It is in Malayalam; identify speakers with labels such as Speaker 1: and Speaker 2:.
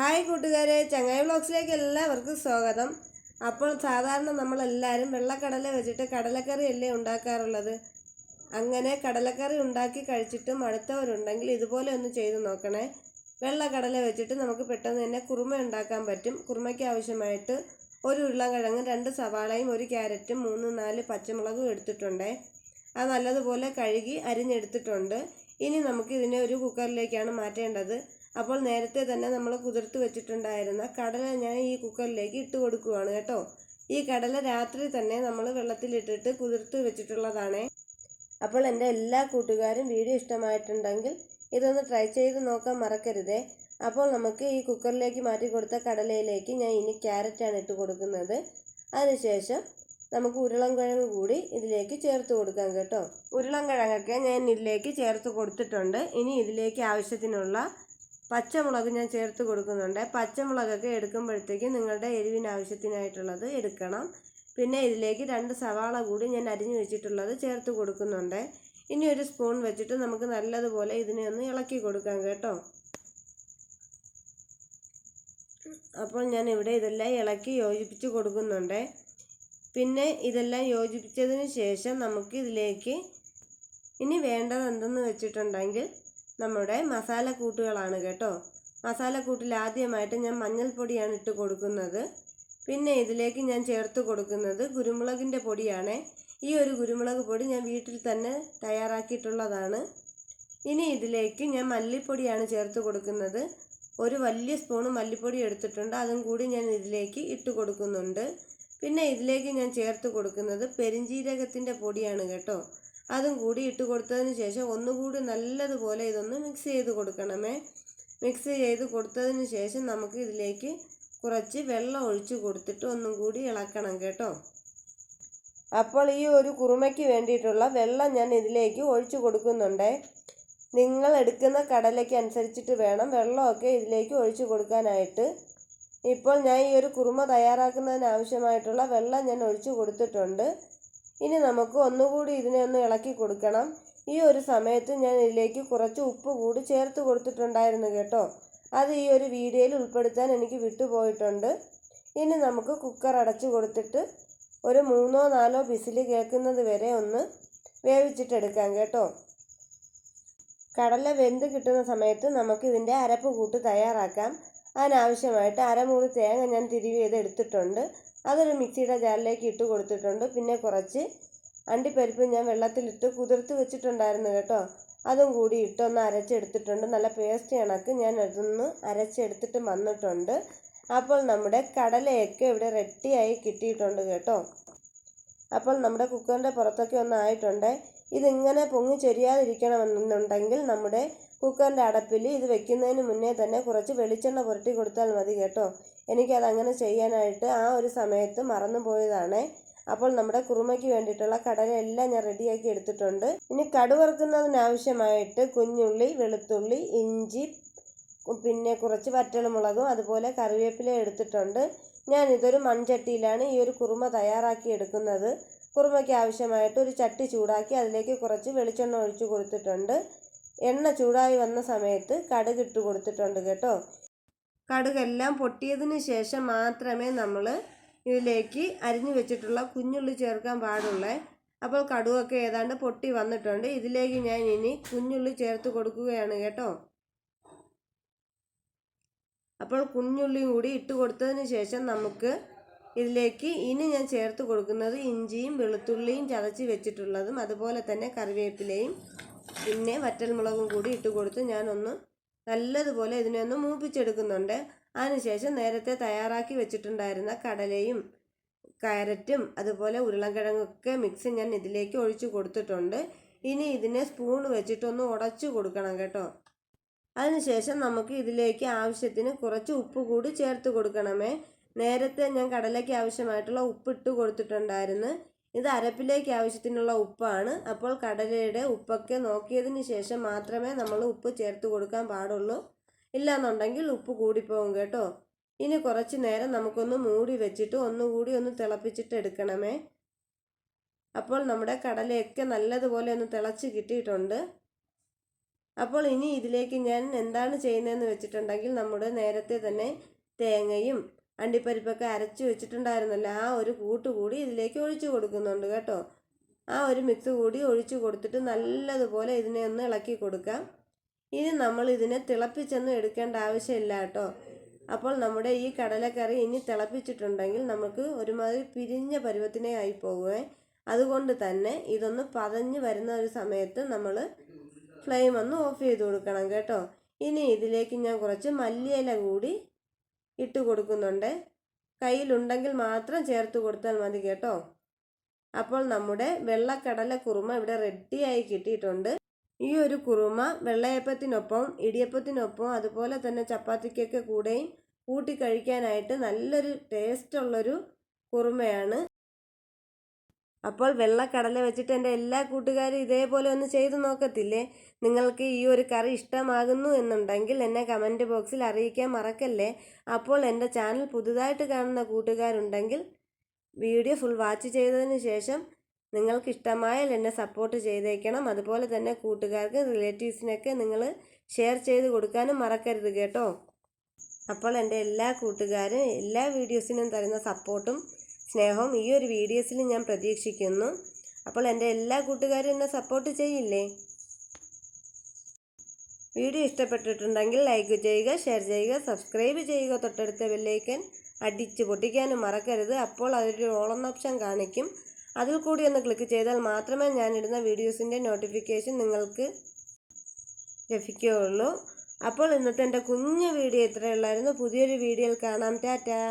Speaker 1: ഹായ് കൂട്ടുകാരെ ചങ്ങായി വ്ളോഗ്സിലേക്ക് എല്ലാവർക്കും സ്വാഗതം. അപ്പോൾ സാധാരണ നമ്മളെല്ലാവരും വെള്ളക്കടല വെച്ചിട്ട് കടലക്കറി അല്ലേ ഉണ്ടാക്കാറുള്ളത്? അങ്ങനെ കടലക്കറി ഉണ്ടാക്കി കഴിച്ചിട്ട് മടുത്തവരുണ്ടെങ്കിൽ ഇതുപോലെ ഒന്ന് ചെയ്ത് നോക്കണേ. വെള്ളക്കടല വെച്ചിട്ട് നമുക്ക് പെട്ടെന്ന് തന്നെ കുറുമ ഉണ്ടാക്കാൻ പറ്റും. കുറുമയ്ക്ക് ആവശ്യമായിട്ട് ഒരു ഉരുളക്കിഴങ്ങും രണ്ട് സവാളയും ഒരു ക്യാരറ്റും മൂന്ന് നാല് പച്ചമുളകും എടുത്തിട്ടുണ്ടേ. അത് നല്ലതുപോലെ കഴുകി അരിഞ്ഞെടുത്തിട്ടുണ്ട്. ഇനി നമുക്ക് ഇതിനെ ഒരു കുക്കറിലേക്കാണ് മാറ്റേണ്ടത്. അപ്പോൾ നേരത്തെ തന്നെ നമ്മൾ കുതിർത്ത് വെച്ചിട്ടുണ്ടായിരുന്ന കടല ഞാൻ ഈ കുക്കറിലേക്ക് ഇട്ട് കൊടുക്കുകയാണ് കേട്ടോ. ഈ കടല രാത്രി തന്നെ നമ്മൾ വെള്ളത്തിലിട്ടിട്ട് കുതിർത്ത് വെച്ചിട്ടുള്ളതാണ്. അപ്പോൾ എന്റെ എല്ലാ കൂട്ടുകാരും വീഡിയോ ഇഷ്ടമായിട്ടുണ്ടെങ്കിൽ ഇതൊന്ന് ട്രൈ ചെയ്ത് നോക്കാൻ മറക്കരുതേ. അപ്പോൾ നമുക്ക് ഈ കുക്കറിലേക്ക് മാറ്റി കൊടുത്ത കടലയിലേക്ക് ഞാൻ ഇനി ക്യാരറ്റാണ് ഇട്ട് കൊടുക്കുന്നത്. അതിനുശേഷം നമുക്ക് ഉരുളൻകിഴങ്ങ് കൂടി ഇതിലേക്ക് ചേർത്ത് കൊടുക്കാം കേട്ടോ. ഉരുളൻകിഴങ്ങൊക്കെ ഞാൻ ഇതിലേക്ക് ചേർത്ത് കൊടുത്തിട്ടുണ്ട്. ഇനി ഇതിലേക്ക് ആവശ്യത്തിനുള്ള പച്ചമുളക് ഞാൻ ചേർത്ത് കൊടുക്കുന്നുണ്ട്. പച്ചമുളകൊക്കെ എടുക്കുമ്പോഴത്തേക്ക് നിങ്ങളുടെ എരിവിന് ആവശ്യത്തിനായിട്ടുള്ളത് എടുക്കണം. പിന്നെ ഇതിലേക്ക് രണ്ട് സവാള കൂടി ഞാൻ അരിഞ്ഞു വെച്ചിട്ടുള്ളത് ചേർത്ത് കൊടുക്കുന്നുണ്ട്. ഇനി ഒരു സ്പൂൺ വെച്ചിട്ട് നമുക്ക് നല്ലതുപോലെ ഇതിനെ ഒന്ന് ഇളക്കി കൊടുക്കാം കേട്ടോ. അപ്പോൾ ഞാൻ ഇവിടെ ഇതെല്ലാം ഇളക്കി യോജിപ്പിച്ച് കൊടുക്കുന്നുണ്ട്. പിന്നെ ഇതെല്ലാം യോജിപ്പിച്ചതിന് ശേഷം നമുക്ക് ഇതിലേക്ക് ഇനി വേണ്ടത് എന്തെന്ന് വെച്ചിട്ടുണ്ടെങ്കിൽ നമ്മുടെ മസാല കൂട്ടുകളാണ് കേട്ടോ. മസാലക്കൂട്ടിൽ ആദ്യമായിട്ട് ഞാൻ മഞ്ഞൾപ്പൊടിയാണ് ഇട്ട് കൊടുക്കുന്നത്. പിന്നെ ഇതിലേക്ക് ഞാൻ ചേർത്ത് കൊടുക്കുന്നത് കുരുമുളകിന്റെ പൊടിയാണ്. ഈ ഒരു കുരുമുളക് പൊടി ഞാൻ വീട്ടിൽ തന്നെ തയ്യാറാക്കിയിട്ടുള്ളതാണ്. ഇനി ഇതിലേക്ക് ഞാൻ മല്ലിപ്പൊടിയാണ് ചേർത്ത് കൊടുക്കുന്നത്. ഒരു വലിയ സ്പൂണ് മല്ലിപ്പൊടി എടുത്തിട്ടുണ്ട്. അതും കൂടി ഞാൻ ഇതിലേക്ക് ഇട്ട് കൊടുക്കുന്നുണ്ട്. പിന്നെ ഇതിലേക്ക് ഞാൻ ചേർത്ത് കൊടുക്കുന്നത് പെരിഞ്ജീരകത്തിന്റെ പൊടിയാണ് കേട്ടോ. അതും കൂടി ഇട്ട് കൊടുത്തതിന് ശേഷം ഒന്നുകൂടി നല്ലതുപോലെ ഇതൊന്ന് മിക്സ് ചെയ്ത് കൊടുക്കണമേ. മിക്സ് ചെയ്ത് കൊടുത്തതിന് ശേഷം നമുക്ക് ഇതിലേക്ക് കുറച്ച് വെള്ളം ഒഴിച്ച് കൊടുത്തിട്ട് ഒന്നും കൂടി ഇളക്കണം കേട്ടോ. അപ്പോൾ ഈ ഒരു കുറുമയ്ക്ക് വേണ്ടിയിട്ടുള്ള വെള്ളം ഞാൻ ഇതിലേക്ക് ഒഴിച്ചു കൊടുക്കുന്നുണ്ട്. നിങ്ങൾ എടുക്കുന്ന കടലയ്ക്ക് അനുസരിച്ചിട്ട് വേണം വെള്ളമൊക്കെ ഇതിലേക്ക് ഒഴിച്ചു കൊടുക്കാനായിട്ട്. ഇപ്പോൾ ഞാൻ ഈ ഒരു കുറുമ തയ്യാറാക്കുന്നതിന് ആവശ്യമായിട്ടുള്ള വെള്ളം ഞാൻ ഒഴിച്ചു കൊടുത്തിട്ടുണ്ട്. ഇനി നമുക്ക് ഒന്നുകൂടി ഇതിനെ ഒന്ന് ഇളക്കി കൊടുക്കണം. ഈ ഒരു സമയത്ത് ഞാൻ ഇതിലേക്ക് കുറച്ച് ഉപ്പ് കൂടി ചേർത്ത് കൊടുത്തിട്ടുണ്ടായിരുന്നു കേട്ടോ. അത് ഈ ഒരു വീഡിയോയിൽ ഉൾപ്പെടുത്താൻ എനിക്ക് വിട്ടുപോയിട്ടുണ്ട്. ഇനി നമുക്ക് കുക്കർ അടച്ചു കൊടുത്തിട്ട് ഒരു മൂന്നോ നാലോ വിസിൽ കേൾക്കുന്നത് വരെ ഒന്ന് വേവിച്ചിട്ടെടുക്കാം കേട്ടോ. കടല വെന്ത് കിട്ടുന്ന സമയത്ത് നമുക്ക് ഇതിന്റെ അരപ്പ് കൂട്ട് തയ്യാറാക്കാം. അതിനാവശ്യമായിട്ട് അരമുറി തേങ്ങ ഞാൻ തിരിവ് ചെയ്ത് എടുത്തിട്ടുണ്ട്. അതൊരു മിക്സിയുടെ ജാറിലേക്ക് ഇട്ട് കൊടുത്തിട്ടുണ്ട്. പിന്നെ കുറച്ച് അണ്ടിപ്പരിപ്പ് ഞാൻ വെള്ളത്തിലിട്ട് കുതിർത്ത് വെച്ചിട്ടുണ്ടായിരുന്നു കേട്ടോ. അതും കൂടി ഇട്ടൊന്ന് അരച്ചെടുത്തിട്ടുണ്ട്. നല്ല പേസ്റ്റ് കണക്ക് ഞാൻ അതൊന്ന് അരച്ചെടുത്തിട്ട് വന്നിട്ടുണ്ട്. അപ്പോൾ നമ്മുടെ കടലയൊക്കെ ഇവിടെ റെഡിയായി കിട്ടിയിട്ടുണ്ട് കേട്ടോ. അപ്പോൾ നമ്മുടെ കുക്കറിന്റെ പുറത്തൊക്കെ ഒന്ന് ആയിട്ടുണ്ട്. ഇതിങ്ങനെ പൊങ്ങി ചെരിയാതിരിക്കണമെന്നുണ്ടെങ്കിൽ നമ്മുടെ കുക്കറിന്റെ അടപ്പിൽ ഇത് വെക്കുന്നതിന് മുന്നേ തന്നെ കുറച്ച് വെളിച്ചെണ്ണ പുരട്ടി കൊടുത്താൽ മതി കേട്ടോ. എനിക്കത് അങ്ങനെ ചെയ്യാനായിട്ട് ആ ഒരു സമയത്ത് മറന്നു പോയതാണ് അപ്പോൾ നമ്മുടെ കുറുമയ്ക്ക് വേണ്ടിയിട്ടുള്ള കടലയെല്ലാം ഞാൻ റെഡിയാക്കി എടുത്തിട്ടുണ്ട്. ഇനി കടുവറുക്കുന്നതിനാവശ്യമായിട്ട് കുഞ്ഞുള്ളി വെളുത്തുള്ളി ഇഞ്ചി പിന്നെ കുറച്ച് വറ്റൽമുളകും അതുപോലെ കറിവേപ്പില എടുത്തിട്ടുണ്ട്. ഞാൻ ഇതൊരു മൺചട്ടിയിലാണ് ഈ ഒരു കുറുമ തയ്യാറാക്കി എടുക്കുന്നത്. കുറുമയ്ക്ക് ആവശ്യമായിട്ട് ഒരു ചട്ടി ചൂടാക്കി അതിലേക്ക് കുറച്ച് വെളിച്ചെണ്ണ ഒഴിച്ചു കൊടുത്തിട്ടുണ്ട്. എണ്ണ ചൂടായി വന്ന സമയത്ത് കടുക് ഇട്ട് കൊടുത്തിട്ടുണ്ട് കേട്ടോ. കടുകെല്ലാം പൊട്ടിയതിന് ശേഷം മാത്രമേ നമ്മൾ ഇതിലേക്ക് അരിഞ്ഞു വെച്ചിട്ടുള്ള കുഞ്ഞുള്ളി ചേർക്കാൻ പാടുള്ളേ. അപ്പോൾ കടുവൊക്കെ ഏതാണ്ട് പൊട്ടി വന്നിട്ടുണ്ട്. ഇതിലേക്ക് ഞാൻ ഇനി കുഞ്ഞുള്ളി ചേർത്ത് കൊടുക്കുകയാണ് കേട്ടോ. അപ്പോൾ കുഞ്ഞുള്ളിയും കൂടി ഇട്ട് കൊടുത്തതിന് ശേഷം നമുക്ക് ഇതിലേക്ക് ഇനി ഞാൻ ചേർത്ത് കൊടുക്കുന്നത് ഇഞ്ചിയും വെളുത്തുള്ളിയും ചതച്ച് വെച്ചിട്ടുള്ളതും അതുപോലെ തന്നെ കറിവേപ്പിലയും പിന്നെ വറ്റൽമുളകും കൂടി ഇട്ട് കൊടുത്ത് ഞാനൊന്ന് നല്ലതുപോലെ ഇതിനെ ഒന്ന് മൂപ്പിച്ചെടുക്കുന്നുണ്ട്. അതിനുശേഷം നേരത്തെ തയ്യാറാക്കി വെച്ചിട്ടുണ്ടായിരുന്ന കടലയും കാരറ്റും അതുപോലെ ഉരുളൻകിഴങ്ങൊക്കെ മിക്സ് ഞാൻ ഇതിലേക്ക് ഒഴിച്ചു കൊടുത്തിട്ടുണ്ട്. ഇനി ഇതിനെ സ്പൂൺ വെച്ചിട്ടൊന്ന് ഉടച്ചു കൊടുക്കണം കേട്ടോ. അതിനുശേഷം നമുക്ക് ഇതിലേക്ക് ആവശ്യത്തിന് കുറച്ച് ഉപ്പ് കൂടി ചേർത്ത് കൊടുക്കണമേ. നേരത്തെ ഞാൻ കടലയ്ക്ക് ആവശ്യമായിട്ടുള്ള ഉപ്പിട്ട് കൊടുത്തിട്ടുണ്ടായിരുന്നു. ഇത് അരപ്പിലേക്ക് ആവശ്യത്തിനുള്ള ഉപ്പാണ്. അപ്പോൾ കടലയുടെ ഉപ്പൊക്കെ നോക്കിയതിന് ശേഷം മാത്രമേ നമ്മൾ ഉപ്പ് ചേർത്ത് കൊടുക്കാൻ പാടുള്ളൂ. ഇല്ലാന്നുണ്ടെങ്കിൽ ഉപ്പ് കൂടിപ്പോകും കേട്ടോ. ഇനി കുറച്ച് നേരം നമുക്കൊന്ന് മൂടി വെച്ചിട്ട് ഒന്നുകൂടി ഒന്ന് തിളപ്പിച്ചിട്ട് എടുക്കണമേ. അപ്പോൾ നമ്മുടെ കടലയൊക്കെ നല്ലതുപോലെ ഒന്ന് തിളച്ച് കിട്ടിയിട്ടുണ്ട്. അപ്പോൾ ഇനി ഇതിലേക്ക് ഞാൻ എന്താണ് ചെയ്യുന്നതെന്ന് വെച്ചിട്ടുണ്ടെങ്കിൽ നമ്മുടെ നേരത്തെ തന്നെ തേങ്ങയും അണ്ടിപ്പരിപ്പൊക്കെ അരച്ച് വെച്ചിട്ടുണ്ടായിരുന്നല്ലോ. ആ ഒരു കൂട്ട് കൂടി ഇതിലേക്ക് ഒഴിച്ചു കൊടുക്കുന്നുണ്ട് കേട്ടോ. ആ ഒരു മിക്സ് കൂടി ഒഴിച്ചു കൊടുത്തിട്ട് നല്ലതുപോലെ ഇതിനെ ഒന്ന് ഇളക്കി കൊടുക്കാം. ഇനി നമ്മൾ ഇതിനെ തിളപ്പിച്ചൊന്നും എടുക്കേണ്ട ആവശ്യമില്ല കേട്ടോ. അപ്പോൾ നമ്മുടെ ഈ കടലക്കറി ഇനി തിളപ്പിച്ചിട്ടുണ്ടെങ്കിൽ നമുക്ക് ഒരുമാതിരി പിരിഞ്ഞ പരുവത്തിനെ ആയി പോകുമേ അതുകൊണ്ട് തന്നെ ഇതൊന്ന് പതഞ്ഞ് വരുന്ന ഒരു സമയത്ത് നമ്മൾ ഫ്ലെയിം ഒന്ന് ഓഫ് ചെയ്ത് കൊടുക്കണം കേട്ടോ. ഇനി ഇതിലേക്ക് ഞാൻ കുറച്ച് മല്ലിയില കൂടി ഇട്ട് കൊടുക്കുന്നുണ്ട്. കയ്യിലുണ്ടെങ്കിൽ മാത്രം ചേർത്ത് കൊടുത്താൽ മതി കേട്ടോ. അപ്പോൾ നമ്മുടെ വെള്ളക്കടല കുറുമ ഇവിടെ റെഡിയായി കിട്ടിയിട്ടുണ്ട്. ഈ ഒരു കുറുമ വെള്ളയപ്പത്തിനൊപ്പം ഇടിയപ്പത്തിനൊപ്പം അതുപോലെ തന്നെ ചപ്പാത്തിക്കൊക്കെ കൂടെയും കൂട്ടി കഴിക്കാനായിട്ട് നല്ലൊരു ടേസ്റ്റുള്ളൊരു കുറുമയാണ്. അപ്പോൾ വെള്ളക്കടല വെച്ചിട്ട് എന്റെ എല്ലാ കൂട്ടുകാരും ഇതേപോലെ ഒന്ന് ചെയ്തു നോക്കത്തില്ലേ? നിങ്ങൾക്ക് ഈ ഒരു കറി ഇഷ്ടമാകുന്നു എന്നുണ്ടെങ്കിൽ എന്നെ കമന്റ് ബോക്സിൽ അറിയിക്കാൻ മറക്കല്ലേ? അപ്പോൾ എന്റെ ചാനൽ പുതുതായിട്ട് കാണുന്ന കൂട്ടുകാരുണ്ടെങ്കിൽ വീഡിയോ ഫുൾ വാച്ച് ചെയ്തതിന് ശേഷം നിങ്ങൾക്ക് ഇഷ്ടമായാൽ എന്നെ സപ്പോർട്ട് ചെയ്തേക്കണം. അതുപോലെ തന്നെ കൂട്ടുകാർക്ക് റിലേറ്റീവ്സിനൊക്കെ നിങ്ങൾ ഷെയർ ചെയ്ത് കൊടുക്കാനും മറക്കരുത് കേട്ടോ. അപ്പോൾ എന്റെ എല്ലാ കൂട്ടുകാരും എല്ലാ വീഡിയോസിനും തരുന്ന സപ്പോർട്ടും സ്നേഹവും ഈ ഒരു വീഡിയോസിൽ ഞാൻ പ്രതീക്ഷിക്കുന്നു. അപ്പോൾ എന്റെ എല്ലാ കൂട്ടുകാരും എന്നെ സപ്പോർട്ട് ചെയ്യില്ലേ? വീഡിയോ ഇഷ്ടപ്പെട്ടിട്ടുണ്ടെങ്കിൽ ലൈക്ക് ചെയ്യുക ഷെയർ ചെയ്യുക സബ്സ്ക്രൈബ് ചെയ്യുക. തൊട്ടടുത്ത ബെല്ലൈക്കൻ അടിച്ച് പൊട്ടിക്കാനും മറക്കരുത്. അപ്പോൾ അതൊരു ഓളം ഓപ്ഷൻ കാണിക്കും. അതിൽ കൂടി ഒന്ന് ക്ലിക്ക് ചെയ്താൽ മാത്രമേ ഞാനിടുന്ന വീഡിയോസിന്റെ നോട്ടിഫിക്കേഷൻ നിങ്ങൾക്ക് ലഭിക്കുകയുള്ളൂ. അപ്പോൾ ഇന്നത്തെ എന്റെ കുഞ്ഞു വീഡിയോ ഇത്രയുള്ളായിരുന്നു പുതിയൊരു വീഡിയോയിൽ കാണാം. ടാറ്റാ.